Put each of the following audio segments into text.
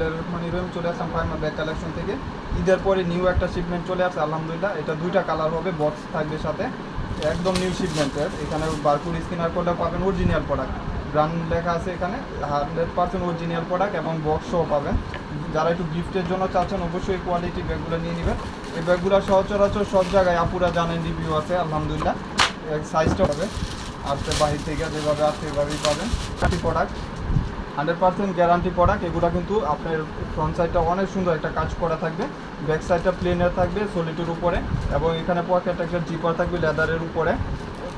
রহমান রহিম চলে আসলাম Faima bag collection থেকে। ঈদের পরে নিউ একটা শিপমেন্ট চলে আসে আলহামদুলিল্লাহ এটা দুইটা কালার হবে বক্স থাকবে সাথে। একদম নিউ শিপমেন্টের এখানে বারকুড স্ক্যানার করলে পাবেন অরিজিনাল প্রোডাক্ট ব্র্যান্ড লেখা আছে এখানে হান্ড্রেড পার্সেন্ট অরিজিনাল প্রোডাক্ট এবং বক্সও পাবেন। যারা একটু গিফটের জন্য চাচ্ছেন, অবশ্যই কোয়ালিটি ব্যাগগুলো নিয়ে নেবেন। এই ব্যাগগুলো সচরাচর সব জায়গায় আপুরা জানেন রিভিউ আছে আলহামদুলিল্লাহ সাইজটা হবে। আসতে বাহির থেকে যেভাবে আসছে এভাবেই পাবেন। Product hundred percent guarantee product, এগুলো কিন্তু আপনার ফ্রন্ট সাইডটা অনেক সুন্দর একটা কাজ করা থাকবে। ব্যাক সাইডটা প্লেনের থাকবে সোলিটির উপরে, এবং এখানে পকেট একটা জিপার থাকবে লেদারের উপরে।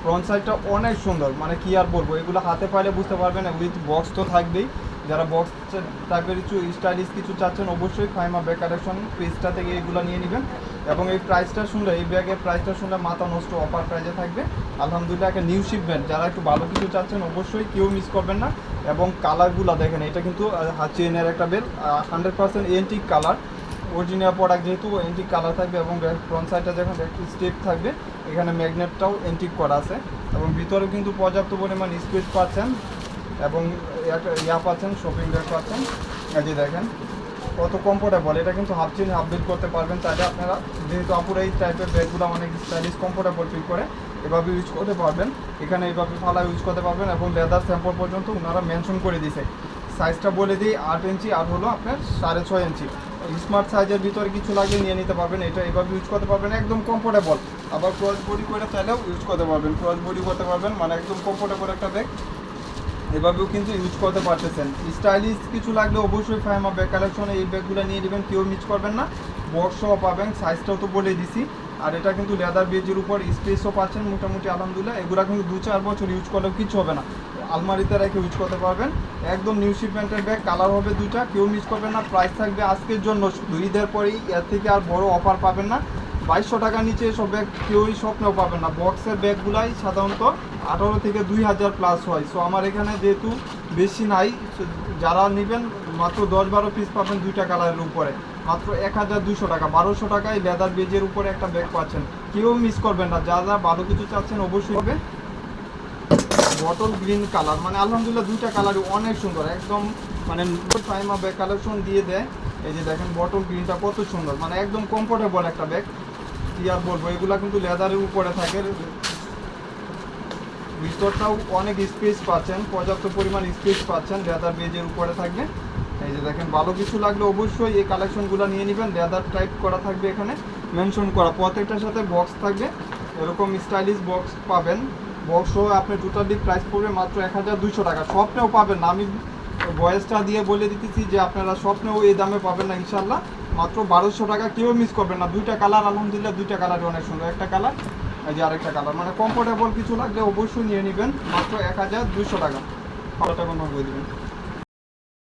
ফ্রন্ট সাইডটা অনেক সুন্দর মানে কি আর বলব, এগুলো হাতে পাইলে বুঝতে পারবেন উইথ বক্স তো থাকবেই। যারা বক্স টাইপের কিছু স্টাইলিশ কিছু চাচ্ছেন, অবশ্যই ফাইমা ব্যাগ কালেকশন পেজটা থেকে এগুলো নিয়ে নেবেন। এবং এই প্রাইসটা শুনলে, এই ব্যাগের প্রাইসটা শুনলে মাথা নষ্ট অফার প্রাইসে থাকবে। আলহামদুলিল্লাহ, একটা নিউ শিপমেন্ট যারা একটু ভালো কিছু চাচ্ছেন, অবশ্যই কেউ মিস করবেন না। এবং কালারগুলো দেখেন, এটা কিন্তু চেনের একটা bell hundred percent antique colour original product যেহেতু এন্টিক কালার থাকবে এবং ফ্রন্ট সাইডটা যখন একটি স্টেপ থাকবে। এখানে ম্যাগনেটটাও এন্টিক করা আছে। এবং ভিতরে কিন্তু পর্যাপ্ত পরিমাণ স্পেস পাচ্ছেন। এবং ইয়া পাচ্ছেন শপিং ব্যাগ পাচ্ছেন। এই দেখেন, কত কমফোর্টেবল এটা কিন্তু হাফ চেঞ্জ হাফ বিল করতে পারবেন। চাইলে আপনারা যেহেতু আপুরা এই টাইপের ব্যাগগুলো অনেক স্টাইলিশ কমফোর্টেবল ফিল করে, এভাবে ইউজ করতে পারবেন। এখানে এইভাবে ফালা ইউজ করতে পারবেন এবং লেদার স্যাম্পল পর্যন্ত ওনারা মেনশন করে দিছে সাইজটা বলে দিই, আট ইঞ্চি আর হলো আপনার সাড়ে ছয় ইঞ্চি স্মার্ট সাইজের ভিতরে কিছু লাগলে নিয়ে নিতে পারবেন। এটা এভাবে ইউজ করতে পারবেন, একদম কমফোর্টেবল আবার ক্রস বডি করে চাইলেও ইউজ করতে পারবেন। ক্রস বডি করতে পারবেন মানে একদম কমফোর্টেবল একটা ব্যাগ এভাবেও কিন্তু ইউজ করতে পারতেছেন। স্টাইলিশ কিছু লাগলে অবশ্যই ফাইমা ব্যাগ কালেকশনে এই ব্যাগগুলো নিয়ে নেবেন, কেউ মিস করবেন না। বক্সও পাবেন সাইজটাও তো বলে দিছি। আর এটা কিন্তু লেদার বেজের উপর স্পেসও পাচ্ছেন মোটামুটি, আলহামদুলিল্লাহ। এগুলো কিন্তু দু চার বছর ইউজ করলেও কিছু হবে না। আলমারিতে রেখে ইউজ করতে পারবেন। একদম নিউ শিপমেন্টের ব্যাগ কালার হবে দুইটা। কেউ মিস করবেন না। প্রাইস থাকবে আজকের জন্য। ঈদের পরেই এর থেকে আর বড় অফার পাবেন না। বাইশশো টাকার নিচে এসব ব্যাগ কেউই স্বপ্নেও পাবেন না। বক্সের ব্যাগগুলাই সাধারণত আঠারো থেকে দুই হাজার প্লাস হয়। সো আমার এখানে যেহেতু বেশি নাই যারা নেবেন, মাত্র দশ বারো পিস পাবেন দুইটা কালারের উপরে। মাত্র এক হাজার দুশো টাকা। বারোশো টাকায় লেদার বেজের উপরে একটা ব্যাগ পাচ্ছেন। কেউ মিস করবেন না। যা যা ভালো কিছু চাচ্ছেন, অবশ্যই হবে বটল গ্রিন কালার মানে আলহামদুলিল্লাহ দুইটা কালারই অনেক সুন্দর। একদম মানে টাইমা ব্যাগ কালেকশন দিয়ে দেয়। এই যে দেখেন বটল গ্রিনটা কত সুন্দর। মানে একদম কমফোর্টেবল একটা ব্যাগ কি আর বলব? এগুলা কিন্তু লেদারের উপরে থাকে। ভিতরটাও অনেক স্পেস পাচ্ছেন, পর্যাপ্ত পরিমাণ স্পেস পাচ্ছেন লেদার বেজের উপরে থাকবে। এই যে দেখেন, ভালো কিছু লাগলে অবশ্যই এই কালেকশনগুলো নিয়ে নেবেন। লেদার টাইপ করা থাকবে এখানে মেনশন করা। প্রত্যেকটার সাথে বক্স থাকবে। এরকম স্টাইলিশ বক্স পাবেন। বক্সও আপনি টোটালি প্রাইস পড়বে মাত্র এক হাজার দুইশো টাকা। স্বপ্নেও পাবেন আমি বয়েসটা দিয়ে বলে দিতেছি যে আপনারা স্বপ্নেও এই দামে পাবেন না ইনশাল্লাহ মাত্র বারোশো টাকা। কেউ মিস করবেন না। দুইটা কালার আলহামদুলিল্লাহ দুইটা কালারই অনেক সুন্দর। একটা কালার এই যে আরেকটা কালার মানে কমফোর্টেবল কিছু লাগলে অবশ্যই নিয়ে নেবেন। মাত্র এক হাজার দুইশো টাকা। টাকা বলে দেবেন?